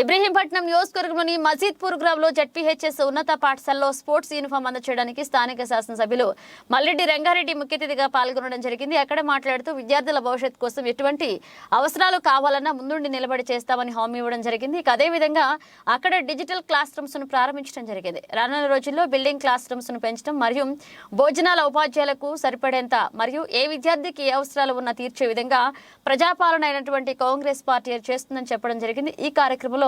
ఇబ్రహీంపట్నం నియోజకవర్గంలోని మజీద్పూర్ గ్రామంలో జడ్పీహెచ్ఎస్ ఉన్నత పాఠశాలలో స్పోర్ట్స్ యూనిఫామ్ అందచేయడానికి స్థానిక శాసనసభ్యులు మల్లెడ్డి రంగారెడ్డి ముఖ్య అతిథిగా పాల్గొనడం జరిగింది. అక్కడ మాట్లాడుతూ విద్యార్థుల భవిష్యత్ కోసం ఎటువంటి అవసరాలు కావాలన్నా ముందుండి నిలబడి చేస్తామని హామీ ఇవ్వడం జరిగింది. ఇక అదేవిధంగా అక్కడ డిజిటల్ క్లాస్ రూమ్స్ను ప్రారంభించడం జరిగింది. రానున్న రోజుల్లో బిల్డింగ్ క్లాస్ రూమ్స్ను పెంచడం మరియు భోజనాల ఉపాధ్యాయులకు సరిపడేంత మరియు ఏ విద్యార్థికి ఏ అవసరాలు ఉన్నా తీర్చే విధంగా ప్రజాపాలన అయినటువంటి కాంగ్రెస్ పార్టీ చేస్తుందని చెప్పడం జరిగింది. ఈ కార్యక్రమంలో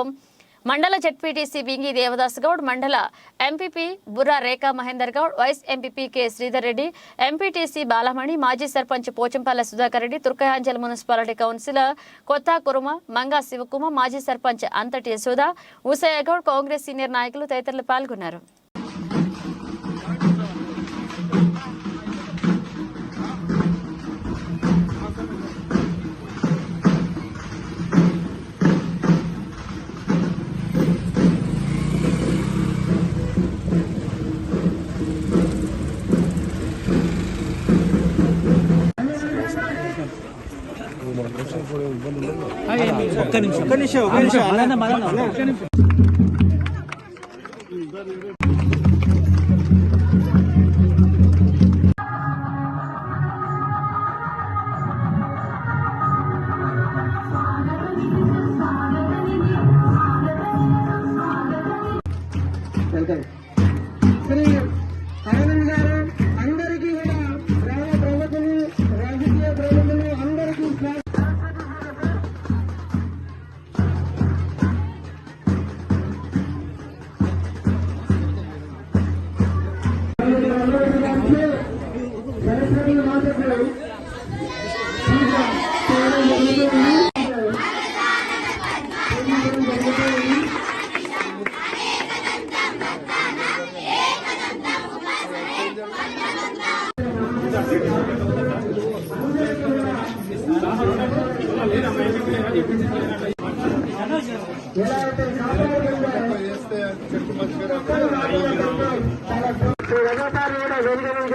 మండల జెడ్పీటీసీ బింగి దేవదాస్ గౌడ్ మండల MPP Burra Rekha Mahender Goud vice MPP K Sridhar Reddy MPTC Balamani మాజీ సర్పంచ్ పోచంపల్లి సుధాకర్ రెడ్డి తుర్కయాంజల్ మున్సిపాలిటీ కౌన్సిలర్ కొత్త కురుమ మంగా శివకుమ మాజీ సర్పంచ్ అంతటి యశోద ఉసయ్య గౌడ్ కాంగ్రెస్ సీనియర్ నాయకులు తదితరులు పాల్గొన్నారు. ఒక్క నిమిషం ఒక్క నిమిషం ఒక్క నిమిషం. మలన్న మలన్న ఒక్క నిమిషం.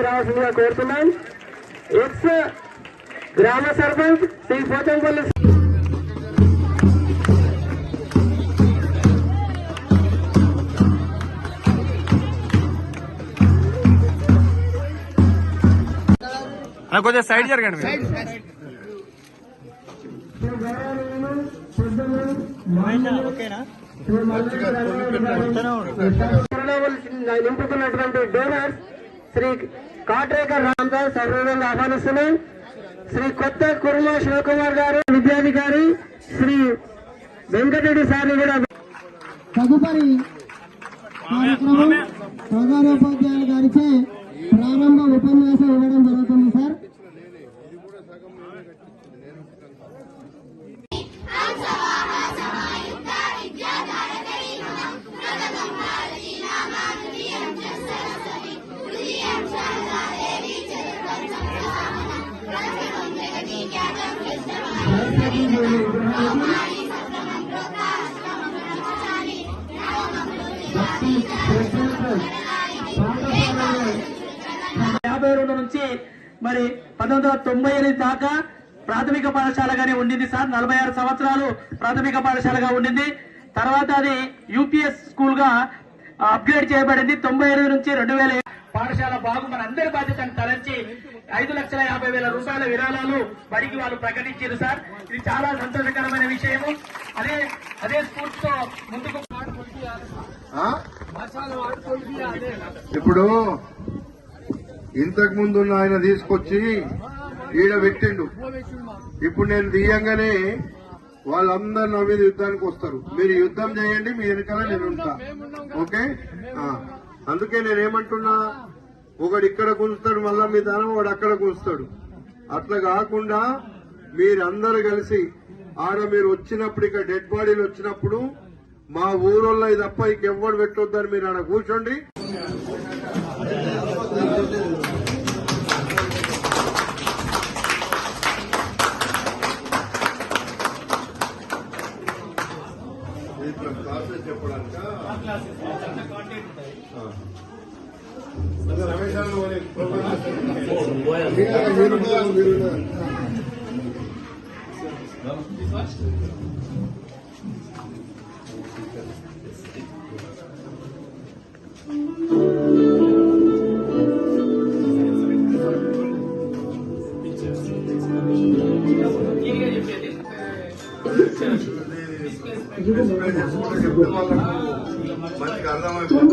రావాల్సిందిగా కోరుతున్నాం ఎక్స్ గ్రామ సర్పంచ్ శ్రీ పోతంపల్లి కొంచెం సైడ్ జరగండి. ఓకేనా? నింపుతున్నటువంటి డోనర్స్ శ్రీ కాట్రేకర్ రామదాస్ సర్వంగా ఆహ్వానిస్తున్నాం. శ్రీ కొత్త కుర్మ శివకుమార్ గారు విద్యాధికారి శ్రీ వెంకటరెడ్డి సార్ని కూడా తదుపరి కార్యక్రమం ప్రధానోపాధ్యాయులు గారిచే ప్రారంభ ఉపన్యాసం ఇవ్వడం జరుగుతుంది సార్. యాభై రెండు నుంచి మరి పంతొమ్మిది వందల తొంభై ఎనిమిది దాకా ప్రాథమిక పాఠశాలగానే ఉండింది సార్. నలభై ఆరు సంవత్సరాలు ప్రాథమిక పాఠశాలగా ఉండింది. తర్వాత అది యూపీఎస్ స్కూల్గా అప్గ్రేడ్ చేయబడింది. తొంభై ఎనిమిది నుంచి రెండు వేల పాఠశాల బాగు మన అందరి బాధ్యతను తలంచి ఐదు లక్షల యాభై వేల రూపాయల విరాళాలు బడికి వాళ్ళు ప్రకటించారు సార్. ఇది చాలా సంతోషకరమైన విషయము. అదే అదే స్ఫూర్తితో ముందుకు? ఇప్పుడు ఇంతకు ముందు ఆయన తీసుకొచ్చి ఈడ పెట్టిండు. ఇప్పుడు నేను తీయంగానే వాళ్ళందరూ నా మీద యుద్ధానికి వస్తారు. మీరు యుద్ధం చేయండి మీ వెనకాల నేను ఉంటా. ఓకే? అందుకే నేనేమంటున్నా ఒకడు ఇక్కడ కూలుస్తాడు మళ్ళా మీ దానం వాడు అక్కడ కూలుస్తాడు. అట్లా కాకుండా మీరందరు కలిసి ఆడ మీరు వచ్చినప్పుడు ఇక డెడ్ బాడీలు వచ్చినప్పుడు మా ఊరోళ్ళ తప్ప ఇంకెవ్వడు పెట్టొద్దని మీరు ఆడ కూర్చోండి. Vamos,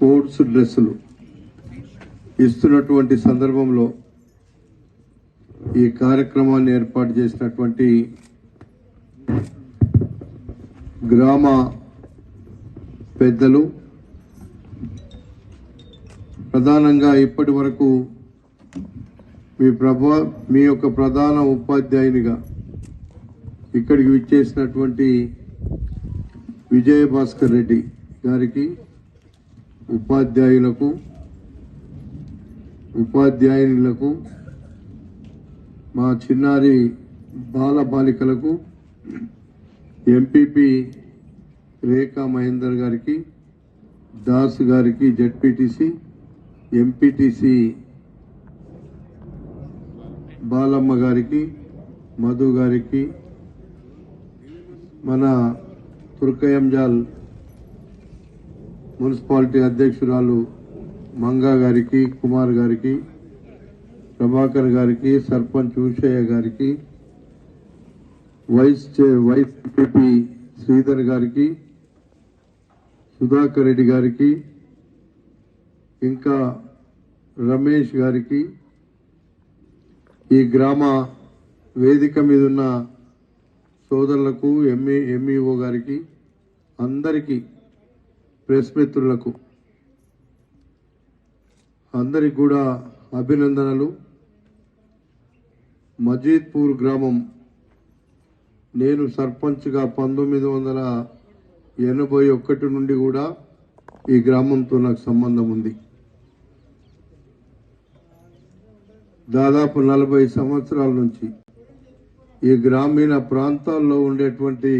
స్పోర్ట్స్ డ్రెస్సులు ఇస్తున్నటువంటి సందర్భంలో ఈ కార్యక్రమాన్ని ఏర్పాటు చేసినటువంటి గ్రామ పెద్దలు ప్రధానంగా ఇప్పటి వరకు మీ ప్రభా మీ యొక్క ప్రధాన ఉపాధ్యాయునిగా ఇక్కడికి విచ్చేసినటువంటి విజయభాస్కర్ రెడ్డి గారికి ఉపాధ్యాయులకు ఉపాధ్యాయులకు మా చిన్నారి బాల బాలికలకు ఎంపీపీ రేఖా మహేందర్ గారికి దాస్ గారికి జడ్పీటీసీ ఎంపీటీసీ బాలమ్మ గారికి మధు గారికి మన తుర్కయంజాల్ మున్సిపాలిటీ అధ్యక్షురాలు మంగా గారికి కుమార్ గారికి ప్రభాకర్ గారికి సర్పంచ్ ఉషయ్య గారికి వైస్ చే- వైస్ ఎంపీపీ శ్రీధర్ గారికి సుధాకర్ రెడ్డి గారికి ఇంకా రమేష్ గారికి ఈ గ్రామ వేదిక మీద ఉన్న సోదరులకు ఎంఈ ఎంఈఓ గారికి అందరికీ ప్రెస్ మిత్రులకు అందరికి కూడా అభినందనలు. మజీద్పూర్ గ్రామం నేను సర్పంచ్గా పంతొమ్మిది వందల ఎనభై ఒకటి నుండి కూడా ఈ గ్రామంతో నాకు సంబంధం ఉంది. దాదాపు నలభై సంవత్సరాల నుంచి ఈ గ్రామీణ ప్రాంతాల్లో ఉండేటువంటి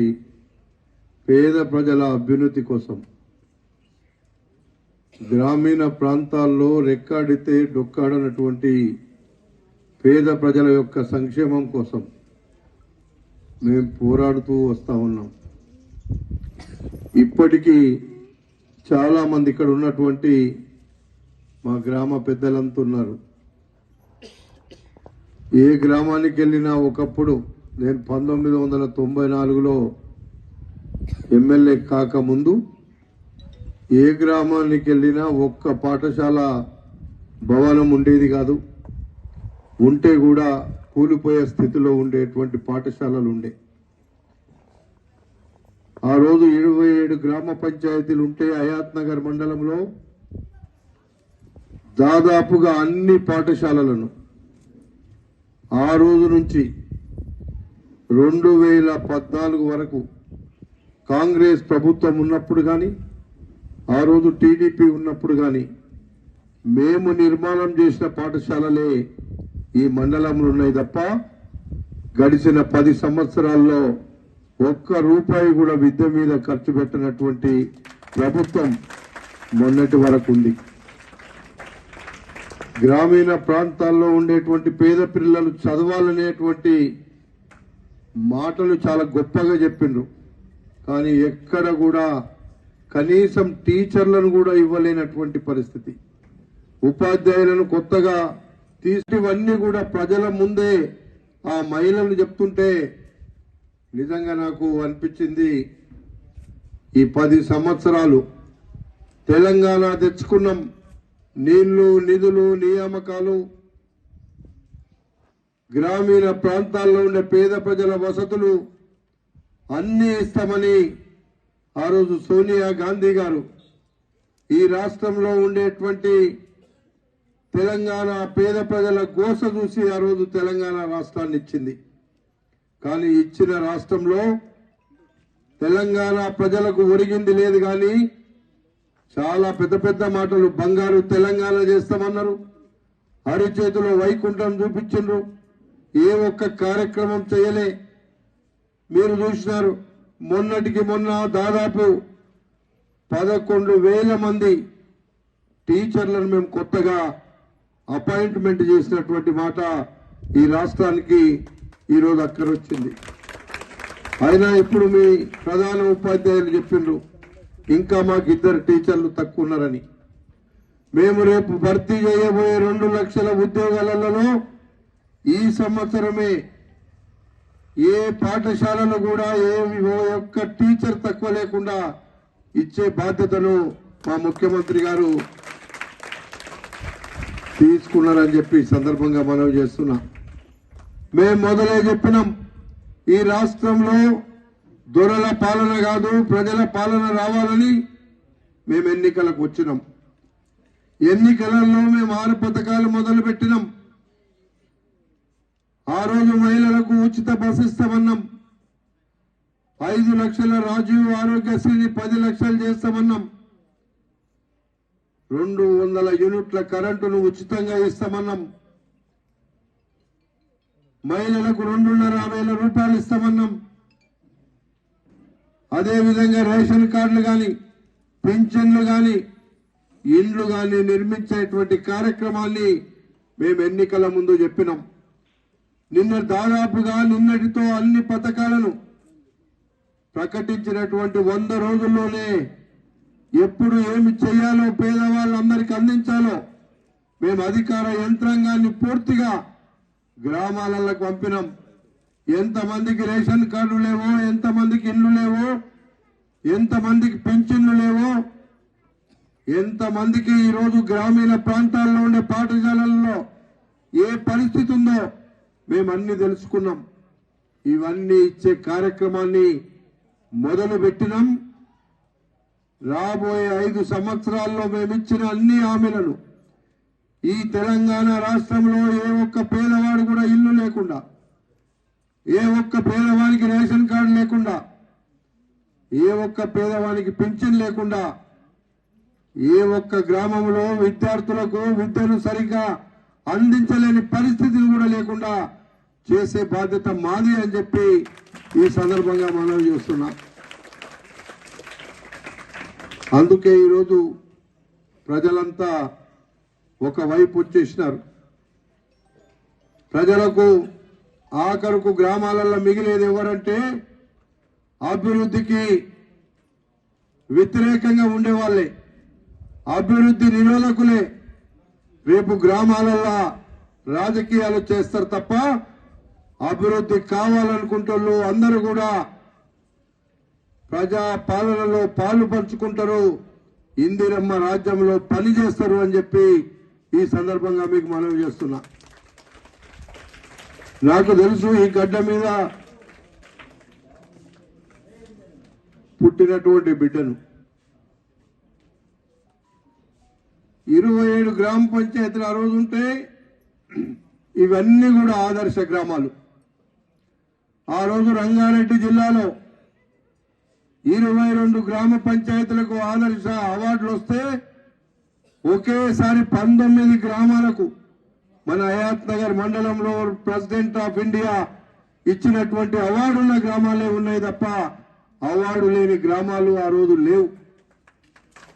పేద ప్రజల అభ్యున్నతి కోసం గ్రామీణ ప్రాంతాల్లో రెక్కాడితే డొక్కాడనటువంటి పేద ప్రజల యొక్క సంక్షేమం కోసం మేము పోరాడుతూ వస్తూ ఉన్నాం. ఇప్పటికీ చాలామంది ఇక్కడ ఉన్నటువంటి మా గ్రామ పెద్దలంతా ఉన్నారు ఏ గ్రామానికి వెళ్ళినా ఒకప్పుడు నేను పంతొమ్మిది వందల తొంభై నాలుగులో ఎమ్మెల్యే కాకముందు ఏ గ్రామానికి వెళ్ళినా ఒక్క పాఠశాల భవనం ఉండేది కాదు. ఉంటే కూడా కూలిపోయే స్థితిలో ఉండేటువంటి పాఠశాలలు ఉండే. ఆ రోజు ఇరవై ఏడు గ్రామ పంచాయతీలు ఉంటే హయాత్ నగర్ మండలంలో దాదాపుగా అన్ని పాఠశాలలను ఆ రోజు నుంచి రెండు వేల పద్నాలుగు వరకు కాంగ్రెస్ ప్రభుత్వం ఉన్నప్పుడు కానీ ఆ రోజు టీడీపీ ఉన్నప్పుడు కానీ మేము నిర్మాణం చేసిన పాఠశాలలే ఈ మండలంలో ఉన్నాయి తప్ప గడిచిన పది సంవత్సరాల్లో ఒక్క రూపాయి కూడా విద్య మీద ఖర్చు పెట్టినటువంటి ప్రభుత్వం మొన్నటి వరకు ఉంది. గ్రామీణ ప్రాంతాల్లో ఉండేటువంటి పేద పిల్లలు చదవాలనేటువంటి మాటలు చాలా గొప్పగా చెప్పిండ్రు. కానీ ఎక్కడ కూడా కనీసం టీచర్లను కూడా ఇవ్వలేనటువంటి పరిస్థితి. ఉపాధ్యాయులను కొత్తగా తీసివన్నీ కూడా ప్రజల ముందే ఆ మహిళలు చెప్తుంటే నిజంగా నాకు అనిపించింది ఈ పది సంవత్సరాలు తెలంగాణ తెచ్చుకున్నాం. నీళ్ళు నిధులు నియామకాలు. గ్రామీణ ప్రాంతాల్లో ఉండే పేద ప్రజల వసతులు అన్నీ ఇస్తామని ఆ రోజు సోనియా గాంధీ గారు ఈ రాష్ట్రంలో ఉండేటువంటి తెలంగాణ పేద ప్రజల గోస చూసి ఆ రోజు తెలంగాణ రాష్ట్రాన్ని ఇచ్చింది. కానీ ఇచ్చిన రాష్ట్రంలో తెలంగాణ ప్రజలకు ఒరిగింది లేదు కానీ చాలా పెద్ద పెద్ద మాటలు బంగారు తెలంగాణ చేస్తామన్నారు. అరిచేతిలో వైకుంఠం చూపించిండ్రు. ఏ ఒక్క కార్యక్రమం చేయలే. మీరు చూసినారు. మొన్నటికి మొన్న దాదాపు పదకొండు వేల మంది టీచర్లను మేము కొత్తగా అపాయింట్మెంట్ చేసినటువంటి మాట ఈ రాష్ట్రానికి ఈరోజు అక్కరొచ్చింది అయినా ఇప్పుడు మీ ప్రధాన ఉపాధ్యాయులు చెప్పిండ్రు ఇంకా మాకు ఇద్దరు టీచర్లు తక్కువ ఉన్నారని మేము రేపు భర్తీ చేయబోయే రెండు లక్షల ఉద్యోగాలలో ఈ సంవత్సరమే ఏ పాఠశాలలో కూడా ఏ ఒక్క టీచర్ తక్కువ లేకుండా ఇచ్చే బాధ్యతను మా ముఖ్యమంత్రి గారు తీసుకున్నారని చెప్పి సందర్భంగా మనవి చేస్తున్నా. మేము మొదలే చెప్పినాం ఈ రాష్ట్రంలో దొరల పాలన కాదు ప్రజల పాలన రావాలని మేము ఎన్నికలకు వచ్చినాం. ఎన్నికలలో మేము ఆరు పథకాలు మొదలు పెట్టినాం ఆ రోజు మహిళలకు ఉచిత బస్ ఇస్తామన్నాం. ఐదు లక్షల రాజీవ్ ఆరోగ్యశ్రీని పది లక్షలు చేస్తామన్నాం. రెండు వందల యూనిట్ల కరెంటును ఉచితంగా ఇస్తామన్నాం. మహిళలకు రెండున్నర వేల రూపాయలు ఇస్తామన్నాం. అదేవిధంగా రేషన్ కార్డులు కానీ పింఛన్లు కానీ ఇండ్లు కానీ నిర్మించేటువంటి కార్యక్రమాన్ని మేము ఎన్నికల ముందు చెప్పినాం. నిన్న దాదాపుగా నిన్నటితో అన్ని పథకాలను ప్రకటించినటువంటి వంద రోజుల్లోనే ఎప్పుడు ఏమి చేయాలో పేదవాళ్ళందరికీ అందించాలో మేము అధికార యంత్రాంగాన్ని పూర్తిగా గ్రామాలకు పంపినాం. ఎంతమందికి రేషన్ కార్డు లేవో ఎంతమందికి ఇల్లు లేవో ఎంతమందికి పెన్షన్లు లేవో ఎంతమందికి ఈరోజు గ్రామీణ ప్రాంతాల్లో ఉండే పాఠశాలల్లో ఏ పరిస్థితి ఉందో మేము అన్ని తెలుసుకున్నాం. ఇవన్నీ ఇచ్చే కార్యక్రమాన్ని మొదలు పెట్టినాం. రాబోయే ఐదు సంవత్సరాల్లో మేము ఇచ్చిన అన్ని హామీలను ఈ తెలంగాణ రాష్ట్రంలో ఏ ఒక్క పేదవాడు కూడా ఇల్లు లేకుండా ఏ ఒక్క పేదవానికి రేషన్ కార్డు లేకుండా ఏ ఒక్క పేదవానికి పింఛన్ లేకుండా ఏ ఒక్క గ్రామంలో విద్యార్థులకు విద్యను సరిగ్గా అందించలేని పరిస్థితిని కూడా లేకుండా చేసే బాధ్యత మాది అని చెప్పి ఈ సందర్భంగా మనవి చేస్తున్నా. అందుకే ఈరోజు ప్రజలంతా ఒకవైపు వచ్చేసినారు. ప్రజలకు ఆఖరుకు గ్రామాలలో మిగిలేది ఎవరంటే అభివృద్ధికి వ్యతిరేకంగా ఉండేవాళ్ళే అభివృద్ధి నిరోధకులే. రేపు గ్రామాలలో రాజకీయాలు చేస్తారు తప్ప అభివృద్ధి కావాలనుకుంటున్నారు అందరూ కూడా ప్రజా పాలనలో పాలు పంచుకుంటారు ఇందిరమ్మ రాజ్యంలో పని చేస్తారు అని చెప్పి ఈ సందర్భంగా మీకు మనవి చేస్తున్నా. నాకు తెలుసు ఈ గడ్డ మీద పుట్టినటువంటి బిడ్డను. ఇరవై ఏడు గ్రామ పంచాయతీలు ఆ రోజు ఉంటాయి ఇవన్నీ కూడా ఆదర్శ గ్రామాలు. ఆ రోజు రంగారెడ్డి జిల్లాలో ఇరవై రెండు గ్రామ పంచాయతీలకు ఆదర్శ అవార్డులు వస్తే ఒకేసారి పంతొమ్మిది గ్రామాలకు మన హయాత్ నగర్ మండలంలో ప్రెసిడెంట్ ఆఫ్ ఇండియా ఇచ్చినటువంటి అవార్డున్న గ్రామాలే ఉన్నాయి తప్ప అవార్డు లేని గ్రామాలు ఆ రోజు లేవు.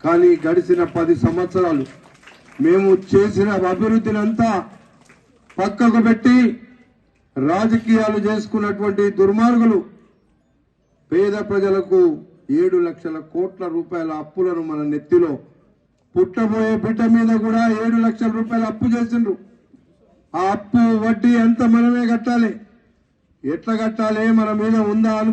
కానీ గడిచిన పది సంవత్సరాలు మేము చేసిన అభివృద్ధినంతా పక్కకు పెట్టి రాజకీయాలు చేసుకున్నటువంటి దుర్మార్గులు పేద ప్రజలకు ఏడు లక్షల కోట్ల రూపాయల అప్పులను మన నెత్తిలో పుట్టబోయే బిడ్డ మీద కూడా ఏడు లక్షల రూపాయలు అప్పు చేసిండ్రు. ఆ అప్పు వడ్డీ ఎంత మనమే కట్టాలి? ఎట్లా కట్టాలి? మన మీద ఉందా